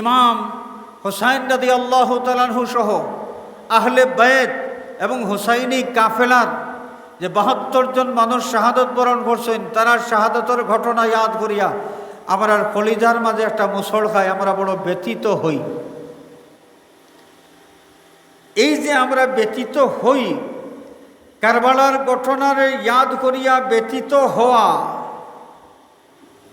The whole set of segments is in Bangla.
ইমাম হোসাইন নদী আল্লাহ তালাহু সহ আহলে বেদ এবং হোসাইনি কাফেলার যে বাহাত্তর জন মানুষ শাহাদত বরণ করছেন, তারা শাহাদতের ঘটনা ইয়াদ করিয়া আমরা কলিজার মাঝে একটা মুসল খাই আমরা বড় ব্যতীত হই। এই যে আমরা ব্যতীত হই, কারবালার ঘটনার ইয়াদ করিয়া ব্যতীত হওয়া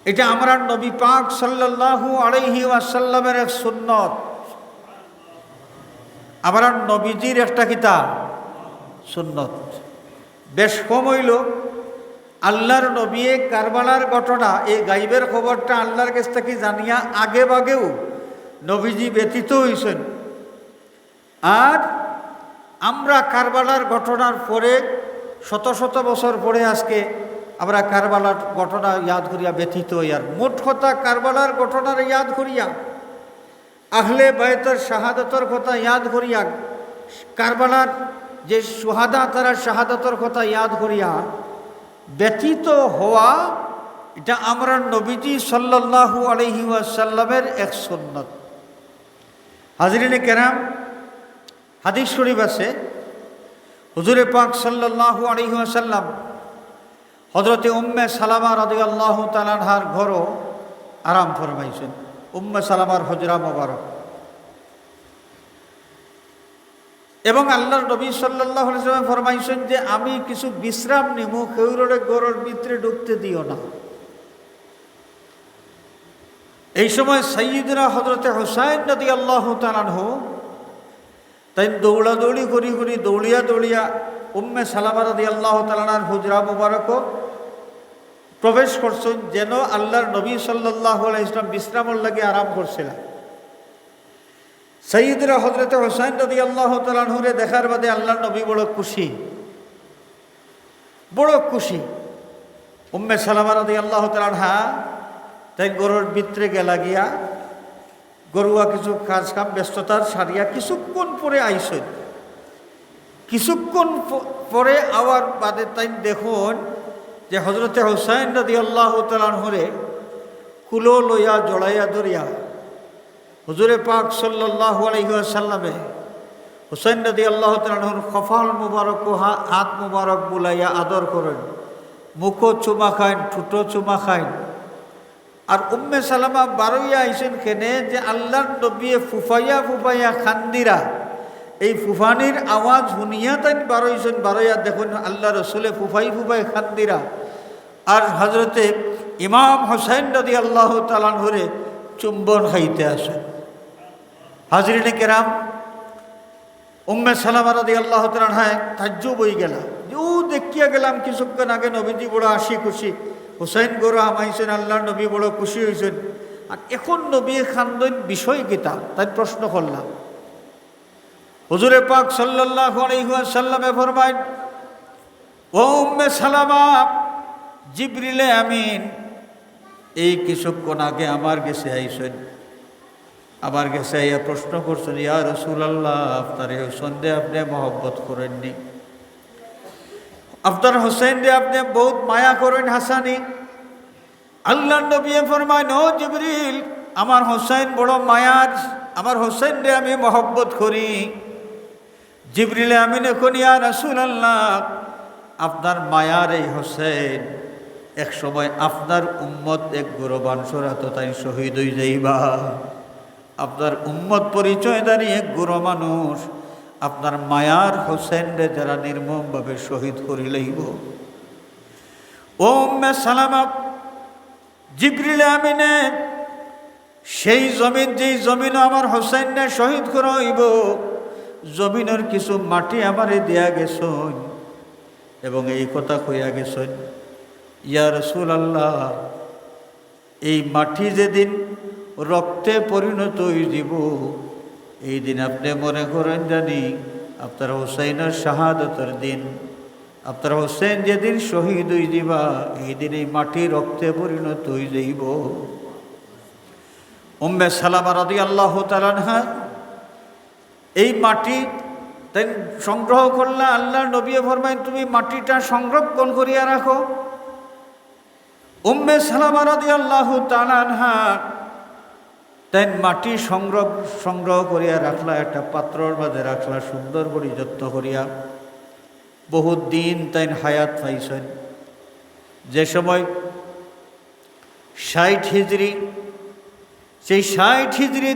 এটা আমরা নবী পাক সাল্লাল্লাহু আলাইহি ওয়াসাল্লামের এক সুন্নত। আমরা নবীজির একটা কিতাব, সুন্নত। বেশ কম হইল। আল্লাহর নবী কারবালার ঘটনা এই গাইবের খবরটা আল্লাহর কাছ থেকে জানিয়া আগে বাগেও নবীজি ব্যতীত হয়েছেন আর আমরা কারবালার ঘটনার পরে, শত শত বছর পরে আজকে আমরা কারবালার ঘটনা ইয়াদ করিয়া ব্যথিত হই আর মোট কথা কারবালার ঘটনার ইয়াদ করিয়া, আহলে বায়তের শাহাদতর কথা ইয়াদ করিয়া, কারবালার যে সুহাদা তারা শাহাদতর কথা ইয়াদ করিয়া ব্যথিত হওয়া, এটা আমরা নবীজি সাল্লাল্লাহু আলহি ওয়াসাল্লামের এক সন্ন্যত হাজরিনে কেরাম, হাদিস শরীফ আছে, হুজুরে পাক সাল্লাল্লাহু আলহি ওয়াসাল্লাম হজরতে উম্মে সালামা রাদি আল্লাহ তালানহার ঘরও আরাম ফরমাইছেন। উম্মে সালামার হজরা মোবারক। এবং আল্লাহর নবী সাল্লাহ সাল্লাম ফরমাইছেন যে, আমি কিছু বিশ্রাম নিমু কেউরে গরুর ভিতরে ঢুকতে দিও না। এই সময় সৈয়দরা হজরতে হোসাইন নদী আল্লাহ তালানহ তাই দৌড়াদৌড়ি করি করি দৌড়িয়া দৌড়িয়া উম্মে সালামা রাদি আল্লাহ তালানার হুজরা মুবারক প্রবেশ করছেন যেন আল্লাহর নবী সাল্লাহ ইসলাম বিশ্রামর লাগে আরাম করছিলেন সঈদরা হজরত হোসাইন রদি আল্লাহ তালানহুরে দেখার বাদে আল্লাহ নবী বড় খুশি। বড় খুশি। উম্মে সালামা রদি আল্লাহ তালানহা তাই গরুর ভিতরে গেলা গিয়া গরুয়া কিছু কাজ কাম ব্যস্ততার সারিয়া কিছুক্ষণ পরে আইসেন। কিছুক্ষণ পরে আওয়ার বাদে তাই দেখুন যে হজরতে হোসাইন রদি আল্লাহ তালানহরে কুলো লইয়া, জড়াইয়া ধরিয়া হুজুরে পাক সাল্লাহ আলহিহাসাল্লামে হুসেন নদী আল্লাহ তালুর কফাল মুবারক হাত মুবারক বুলাইয়া আদর করেন। মুখো চুমা খাইন, ঠুটো চুমা খাইন। আর উম্মে সালামা বারইয়া আইসেন খেনে যে আল্লাহর নবী ফুফাইয়া ফুফাইয়া খান্দিরা। এই ফুফানির আওয়াজ শুনিয়া তাই বারইছেন বারইয়া দেখুন আল্লাহ রসুলে ফুফাই ফুফাই খান্দিরা। আর হজরতে ইমাম হোসেন নদী আল্লাহ তালানহরে চুম্বন খাইতে আসেন হাজরিনে কেরাম, উম্মে সালামা রাদি আল্লাহ তালাহায় তাজ্য বই গেলাম ও দেখিয়া গেলাম কিছুক্ষণ আগে নবীজি বড় আশি খুশি। হুসাইন গৌর আমাইছেন আল্লাহ নবী বড় খুশি হয়েছেন আর এখন নবী খান্দন বিষয় গীতা তাই প্রশ্ন করলাম। হুজুরে পাক সাল্লাহ সাল্লামে ফরমাইন ও উম্মে সালামা, জিবরিলে আমিন, এই কিছুক্ষণ আগে আমার গেছে আইসেন। আমার কাছে আইয়া প্রশ্ন করছেন, ইয়া রসুল আল্লাহ আপনার এই সন্দেহ আপনি মহব্বত করেননি। হোসেন রে আপনি বহুত মায়া করেন হাসানি। আল্লাহ নবী ফরমায় নো জিবরিল, আমার হোসেন বড় মায়ার, আমার হোসেন রে আমি মহব্বত করি। জিবরিলে আমি এখন, ইয়া রসুল আল্লাহ আপনার মায়ার এই হোসেন, এক সময় আপনার উম্মত এক গৌরবান সরাত তাই শহীদ হয়ে যাইবা। আপনার উম্মত পরিচয় দাঁড়িয়ে এক গুরু মানুষ, আপনার মায়ার হোসেন রে যারা নির্মমভাবে শহীদ করি লইব। ও সালামা, জিবরিল আমিনে, সেই জমিন, যেই জমিন আমার হোসেন রে শহীদ হইব জমিনের কিছু মাটি আমারে দেয়া গেছন এবং এই কথা কইয়া গেছেন ইয়া রসুল আল্লাহ এই মাটি যেদিন রক্তে পরিণত দিব এই দিন আপনি মনে করেন জানি আপনার হোসাইনের শাহাদতের দিন, আপনার হোসেন যেদিন শহীদ হয়ে দিবা এই দিন এই মাটি রক্তে পরিণত হয়ে যাইব। উম্মে সালামা রাদি আল্লাহ তালানহা এই মাটি তাই সংগ্রহ করলে আল্লাহ নবী ফরমাই তুমি মাটিটা সংরক্ষণ করিয়া রাখো। উম্মে সালামা রাদি আল্লাহ তালানহা তাই মাটি সংগ্রহ সংগ্রহ করিয়া রাখলা, একটা পাত্রর মাঝে রাখলা, সুন্দর করে যত্ন করিয়া। বহুত দিন তাই হায়াত পাইছেন। যে সময় ষাট হিজড়ি সেই ষাট হিজড়ি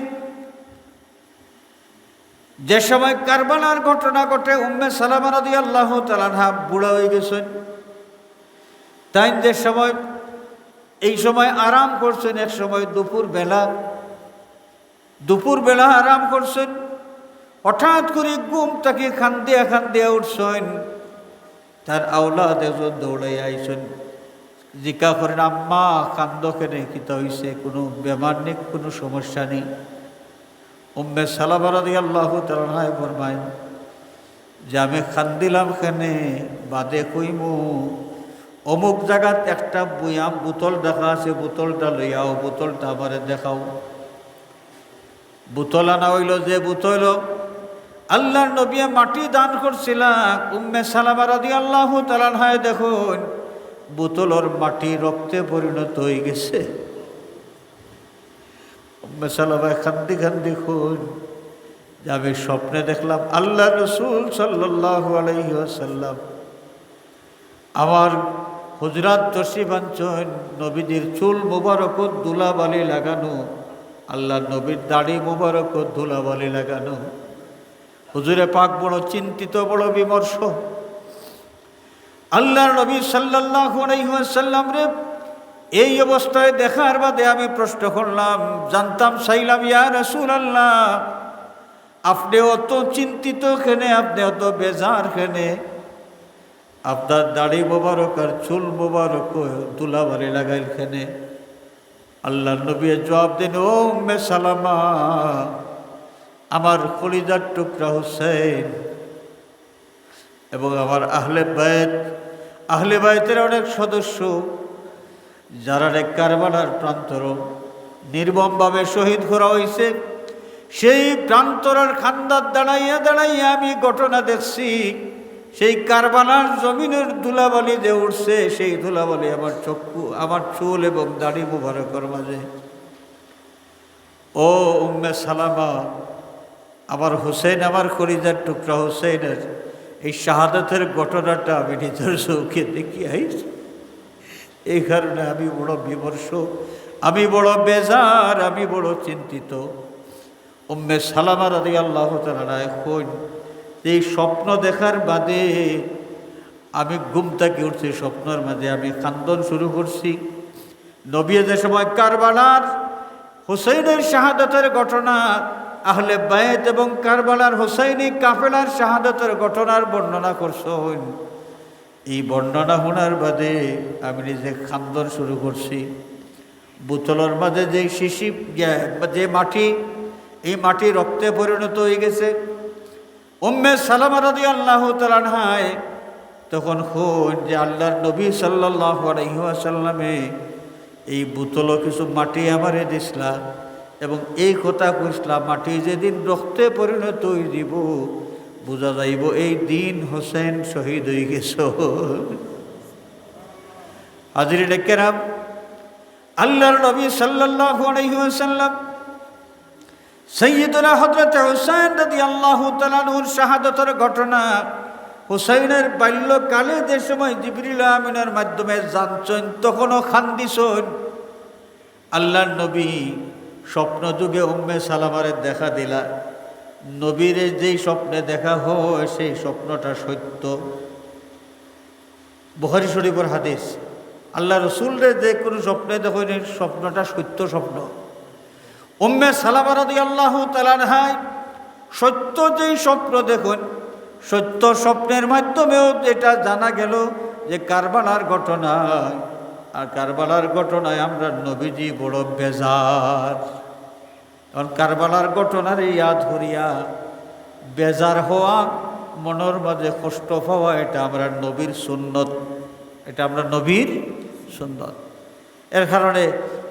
যে সময় কারবালার ঘটনা ঘটে, উম্মে সালামা রাদি আল্লাহ তালানহা বুড়া হয়ে গেছেন। তাই যে সময়, এই সময় আরাম করছেন, এক সময় দুপুর বেলা। দুপুর বেলা আরাম করছেন। হঠাৎ করে ঘুম তাকে খান দিয়া খান দিয়া উঠছেন। তার আওলাদ একজন দৌড়াই আইছেন। জিজ্ঞা করেন, আম্মা, কান্দ কেনে? কিতা হইছে? কোনো বেমার নেই? কোনো সমস্যা নেই? উম্মে সালাবারাদি আল্লাহ তালায় ফরমায়, যে আমি খান্দিলাম খেনে বাদে কইমু, অমুক জায়গাত একটা বুয়াম, বোতল দেখা আছে, বোতলটা লইয়াও, বোতলটা আমারে দেখাও। বোতল আনা হইল যে বোতল, আল্লাহর নবিয়া মাটি দান করছিলাম। উম্মে সালাবারাদি আল্লাহ তালানহায় দেখুন, বোতলর মাটি রক্তে পরিণত হয়ে গেছে। খান্দি খান্দি খুন। যে আমি স্বপ্নে দেখলাম আল্লাহ রসুল সাল্লাহ আলহি আসাল্লাম আমার হুজরাত তসিবাঞ্চন নবীদের চুল মুবারক দুলাবালি লাগানো, আল্লাহ নবীর দাড়ি মুবারক ধুলাবালি লাগানো। হুজুরে পাক বড় চিন্তিত, বড় বিমর্ষ। আল্লাহর নবী সাল্লাহ আলাইসাল্লাম রে এই অবস্থায় দেখার বাদে আমি প্রশ্ন করলাম, জানতাম সাইলাম ইয়া রসুল আল্লাহ আপনি অত চিন্তিত খেনে আপনি অত বেজার খেনে আপনার দাড়ি মোবারক আর চুল মোবারক দুলাবালি লাগাইল খেনে আল্লাহ নবী জবাব দিন, ও মে সালামা, আমার কলিজার টুকরা হুসেন এবং আমার আহলে বায়ত আহলে বায়তের অনেক সদস্য যারা কারবালার প্রান্তর নির্মমভাবে শহীদ করা হয়েছে সেই প্রান্তরের খান্দার দাঁড়াইয়া দাঁড়াইয়া আমি ঘটনা দেখছি। সেই কারবালার জমিনের ধুলাবালি যে উঠছে সেই ধুলাবালি আমার চক্ষু, আমার চুল এবং দাড়ি মুবারকর মাঝে। ও উম্মে সালামা, আমার হুসেন, আমার করিজার টুকরা হুসেনের এই শাহাদাতের ঘটনাটা আমি নিজের চৌকে দেখি আইছি এই কারণে আমি বড় বিমর্ষ, আমি বড় বেজার, আমি বড় চিন্তিত। উম্মে সালামার রাদি আল্লাহ তালা এখন এই স্বপ্ন দেখার বাদে আমি ঘুম থেকে উঠছি, স্বপ্নের মাঝে আমি কান্দন শুরু করছি। নবিয়ে যে সময় কারবালার হুসৈনের শাহাদতের ঘটনা, আহলে বায়েত এবং কারবালার হুসাইনি কাফেলার শাহাদতের ঘটনার বর্ণনা করছেন। এই বর্ণনা শোনার বাদে আমি নিজে খান্দন শুরু করছি। বোতলের মাঝে যে শিশি, যে মাটি, এই মাটি রক্তে পরিণত হয়ে গেছে। উম্মে সালামা রাদি আল্লাহ তালানহায় তখন খুন যে আল্লাহর নবী সাল্লাহ আলহিহাসাল্লামে এই বোতলও কিছু মাটি আমারে দিসলা এবং এই কথা কইসলাম, মাটি যেদিন রক্তে পরিণত হয়ে দিব বোঝা যাইব এই দিন হোসেন শহীদ হয়ে গেছ। হাজির কেরাম, আল্লাহর নবী সাল্লাহ আলহিহাসাল্লাম সৈয়দুল্লাহ হজরত হুসাইন রদি আল্লাহ তালানুর শাহাদতের ঘটনা হুসাইনের বাল্যকালে যে সময় জিবরিল আমিনের মাধ্যমে জানছেন তখনও খান্দিছন। আল্লাহর নবী স্বপ্ন যুগে উম্মে সালামারের দেখা দিলা। নবীর যেই স্বপ্নে দেখা হয়, সেই স্বপ্নটা সত্য। বহারি শরীফের হাদিস, আল্লাহ রসুলরে যে কোনো স্বপ্নে দেখেন স্বপ্নটা সত্য স্বপ্ন। উম্মে সালামারদি আল্লাহ তালানহাই সত্য যেই স্বপ্ন দেখুন, সত্য স্বপ্নের মাধ্যমেও এটা জানা গেল যে কারবালার ঘটনায়, আর কারবালার ঘটনায় আমরা নবীজি বড় বেজার। কারণ কারবালার ঘটনার ইয়াদ করিয়া বেজার হওয়া, মনের মাঝে কষ্ট পাওয়া, এটা আমরা নবীর সুন্নত। এটা আমরা নবীর সুন্নত। এর কারণে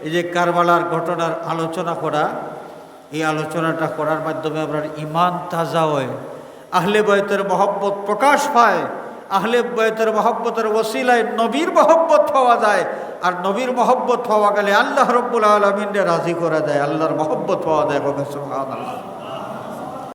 এই যে কারবালার ঘটনার আলোচনা করা, এই আলোচনাটা করার মাধ্যমে আমরা ইমান তাজা হয়, আহলে বয়তের মহব্বত প্রকাশ পায়, আহলে বয়তের মহব্বতের ওসিলায় নবীর মহব্বত পাওয়া যায় আর নবীর মহব্বত পাওয়া গেলে আল্লাহ রব্বুল আলমিনরে রাজি করে দেয়। আল্লাহর মহব্বত পাওয়া যায় সুবহানাল্লাহ।